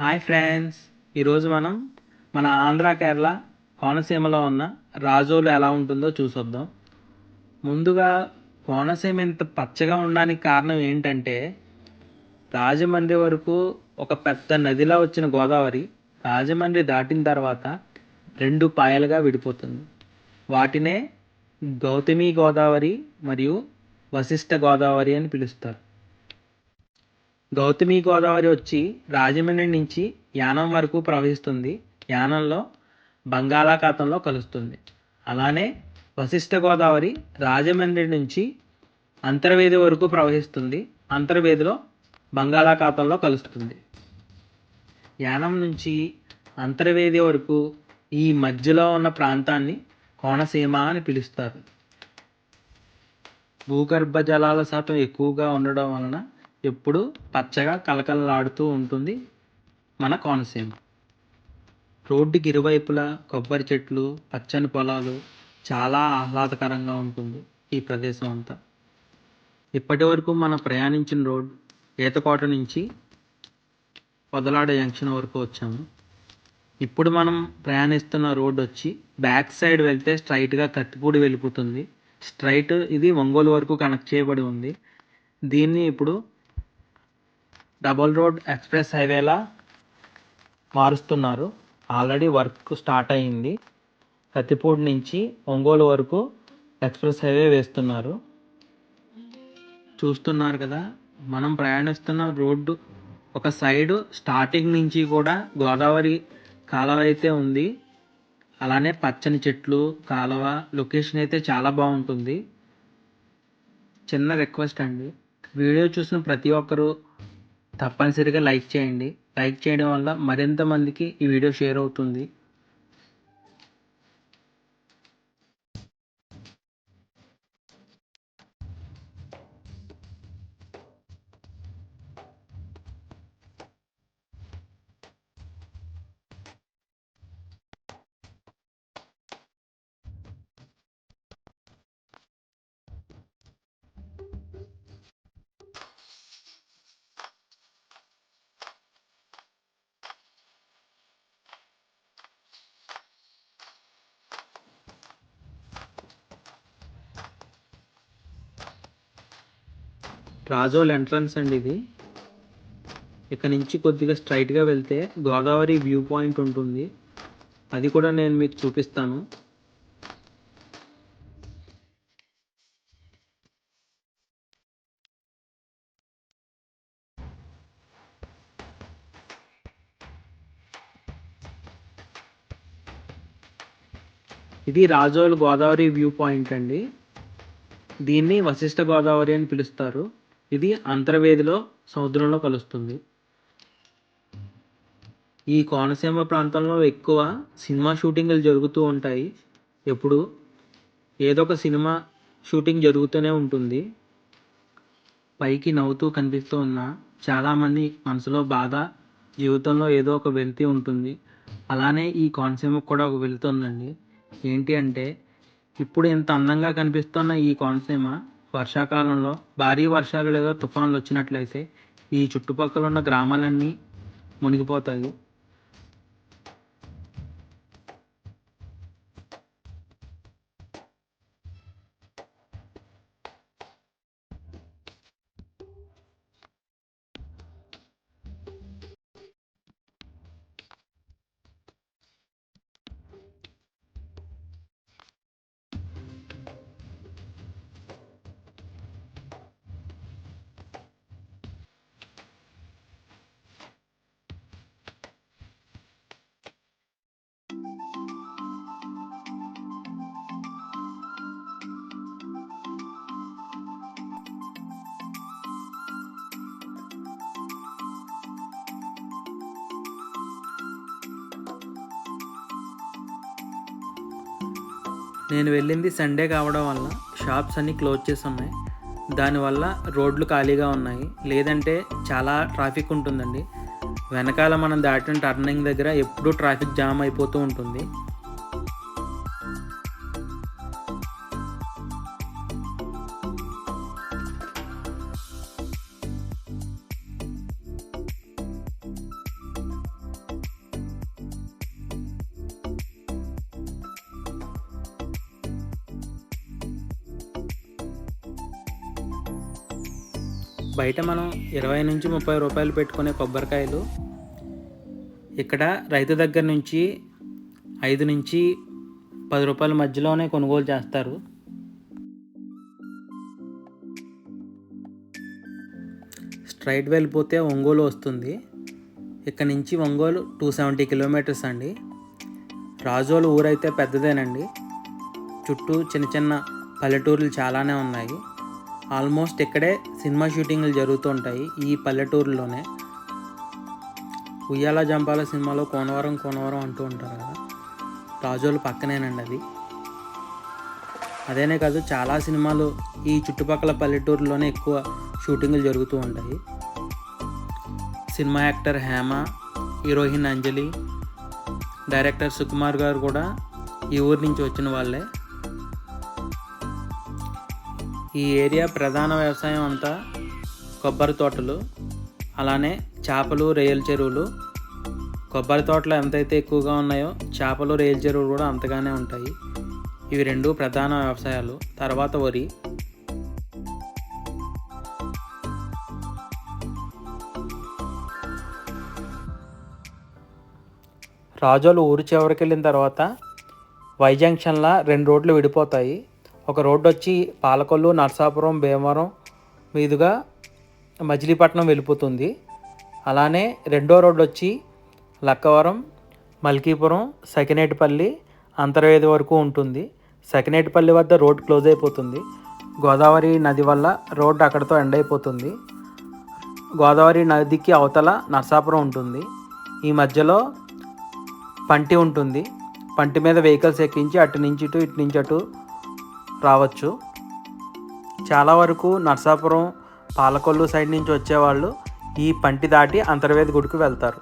Hi friends. ఈరోజు మనం మన ఆంధ్ర కేరళ కోనసీమలో ఉన్న రాజోలు ఎలా ఉంటుందో చూసొద్దాం. ముందుగా కోనసీమ ఇంత పచ్చగా ఉండడానికి కారణం ఏంటంటే రాజమండ్రి వరకు ఒక పెద్ద నదిలా వచ్చిన గోదావరి రాజమండ్రి దాటిన తర్వాత రెండు పాయలుగా విడిపోతుంది. వాటినే గౌతమి గోదావరి మరియు వశిష్ఠ గోదావరి అని పిలుస్తారు. గౌతమి గోదావరి వచ్చి రాజమండ్రి నుంచి యానం వరకు ప్రవహిస్తుంది. యానంలో బంగాళాఖాతంలో కలుస్తుంది. అలానే వశిష్ఠ గోదావరి రాజమండ్రి నుంచి అంతర్వేది వరకు ప్రవహిస్తుంది. అంతర్వేదిలో బంగాళాఖాతంలో కలుస్తుంది. యానం నుంచి అంతర్వేది వరకు ఈ మధ్యలో ఉన్న ప్రాంతాన్ని కోనసీమ అని పిలుస్తారు. భూగర్భ జలాల శాతం ఎక్కువగా ఉండడం వలన ఎప్పుడు పచ్చగా కలకలలాడుతూ ఉంటుంది మన కోనసీమ. రోడ్డుకి ఇరువైపులా కొబ్బరి చెట్లు పచ్చని పొలాలు చాలా ఆహ్లాదకరంగా ఉంటుంది ఈ ప్రదేశం అంతా. ఇప్పటి వరకు మనం ప్రయాణించిన రోడ్ ఈతకోట నుంచి పొదలాడ జంక్షన్ వరకు వచ్చాము. ఇప్పుడు మనం ప్రయాణిస్తున్న రోడ్ వచ్చి బ్యాక్ సైడ్ వెళ్తే స్ట్రైట్గా కత్తిపూడి వెళ్ళిపోతుంది. స్ట్రైట్ ఇది ఒంగోలు వరకు కనెక్ట్ చేయబడి ఉంది. దీన్ని ఇప్పుడు డబల్ రోడ్ ఎక్స్ప్రెస్ హైవేలా మారుస్తున్నారు. ఆల్రెడీ వర్క్ స్టార్ట్ అయింది. కత్తిపూడి నుంచి ఒంగోలు వరకు ఎక్స్ప్రెస్ హైవే వేస్తున్నారు. చూస్తున్నారు కదా మనం ప్రయాణిస్తున్న రోడ్డు ఒక సైడు స్టార్టింగ్ నుంచి కూడా గోదావరి కాలువ అయితే ఉంది. అలానే పచ్చని చెట్లు కాలువ లొకేషన్ అయితే చాలా బాగుంటుంది. చిన్న రిక్వెస్ట్ అండి వీడియో చూసిన ప్రతి ఒక్కరూ తప్పనిసరిగా లైక్ చేయండి. లైక్ చేయడం వల్ల మరింత మందికి ఈ వీడియో షేర్ అవుతుంది. రాజోల్ ఎంట్రన్స్ అండి ఇది. ఇక్కడ నుంచి కొద్దిగా స్ట్రైట్గా వెళ్తే గోదావరి వ్యూ పాయింట్ ఉంటుంది. అది కూడా నేను మీకు చూపిస్తాను. ఇది రాజోల్ గోదావరి వ్యూ పాయింట్ అండి. దీన్ని వశిష్ఠ గోదావరి అని పిలుస్తారు. ఇది అంతర్వేదిలో సముద్రంలో కలుస్తుంది. ఈ కోనసీమ ప్రాంతంలో ఎక్కువ సినిమా షూటింగ్లు జరుగుతూ ఉంటాయి. ఎప్పుడు ఏదో ఒక సినిమా షూటింగ్ జరుగుతూనే ఉంటుంది. పైకి నవ్వుతూ కనిపిస్తూ ఉన్న చాలామంది మనసులో బాధ జీవితంలో ఏదో ఒక వెలితి ఉంటుంది. అలానే ఈ కోనసీమకు కూడా ఒక వెళుతుందండి ఏంటి అంటే ఇప్పుడు ఇంత అందంగా కనిపిస్తున్న ఈ కోనసీమ వర్షాకాలంలో భారీ వర్షాలు లేదా తుఫాన్లు వచ్చినట్లయితే ఈ చుట్టుపక్కల ఉన్న గ్రామాలన్నీ మునిగిపోతాయి. నేను వెళ్ళింది సండే కావడం వల్ల షాప్స్ అన్నీ క్లోజ్ చేసి ఉన్నాయి దానివల్ల రోడ్లు ఖాళీగా ఉన్నాయి. లేదంటే చాలా ట్రాఫిక్ ఉంటుందండి. వెనకాల మనం దాటిన టర్నింగ్ దగ్గర ఎప్పుడూ ట్రాఫిక్ జామ్ అయిపోతూ ఉంటుంది. బయట మనం ఇరవై నుంచి ముప్పై రూపాయలు పెట్టుకునే కొబ్బరికాయలు ఇక్కడ రైతు దగ్గర నుంచి ఐదు నుంచి పది రూపాయల మధ్యలోనే కొనుగోలు చేస్తారు. స్ట్రైట్ వెళ్ళిపోతే ఒంగోలు వస్తుంది. ఇక్కడ నుంచి ఒంగోలు టూ సెవెంటీ కిలోమీటర్స్ అండి. రాజోలు ఊరైతే పెద్దదేనండి. చుట్టూ చిన్న చిన్న పల్లెటూర్లు చాలానే ఉన్నాయి. ఆల్మోస్ట్ ఇక్కడే సినిమా షూటింగ్లు జరుగుతూ ఉంటాయి ఈ పల్లెటూరులోనే. ఉయ్యాల జంపాల సినిమాలో కోనవరం కోనవరం అంటూ ఉంటారు కదా. రాజోలు పక్కనేనండి అది. అదేనే కాదు చాలా సినిమాలు ఈ చుట్టుపక్కల పల్లెటూరులోనే ఎక్కువ షూటింగ్లు జరుగుతూ ఉంటాయి. Cinema actor Hema heroine Anjali director Sukumar garu కూడా ఈ ఊరి నుంచి వచ్చిన వాళ్ళే. ఈ ఏరియా ప్రధాన వ్యవసాయం అంతా కొబ్బరి తోటలు అలానే చేపలు రొయ్యల చెరువులు. కొబ్బరి తోటలు ఎంతైతే ఎక్కువగా ఉన్నాయో చేపలు రొయ్యల చెరువులు కూడా అంతగానే ఉంటాయి. ఇవి రెండు ప్రధాన వ్యవసాయాలు. తర్వాత వరి. రాజోలు ఊరు చివరికి వెళ్ళిన తర్వాత వై జంక్షన్లో రెండు రోడ్లు విడిపోతాయి. ఒక రోడ్డు వచ్చి పాలకొల్లు నర్సాపురం భీమవరం మీదుగా మజిలీపట్నం వెళ్ళిపోతుంది. అలానే రెండో రోడ్డు వచ్చి లక్కవరం మల్కీపురం సకినేటిపల్లి అంతర్వేది వరకు ఉంటుంది. సకినేటిపల్లి వద్ద రోడ్ క్లోజ్ అయిపోతుంది. గోదావరి నది వల్ల రోడ్డు అక్కడితో ఎండ్ అయిపోతుంది. గోదావరి నదికి అవతల నర్సాపురం ఉంటుంది. ఈ మధ్యలో పంటి ఉంటుంది. పంటి మీద వెహికల్స్ ఎక్కించి అటు నుంచి ఇటు ఇటు నుంచి అటు రావచ్చు. చాలా వరకు నర్సాపురం పాలకొల్లు సైడ్ నుంచి వచ్చేవాళ్ళు ఈ పంటి దాటి అంతర్వేది గుడికి వెళ్తారు.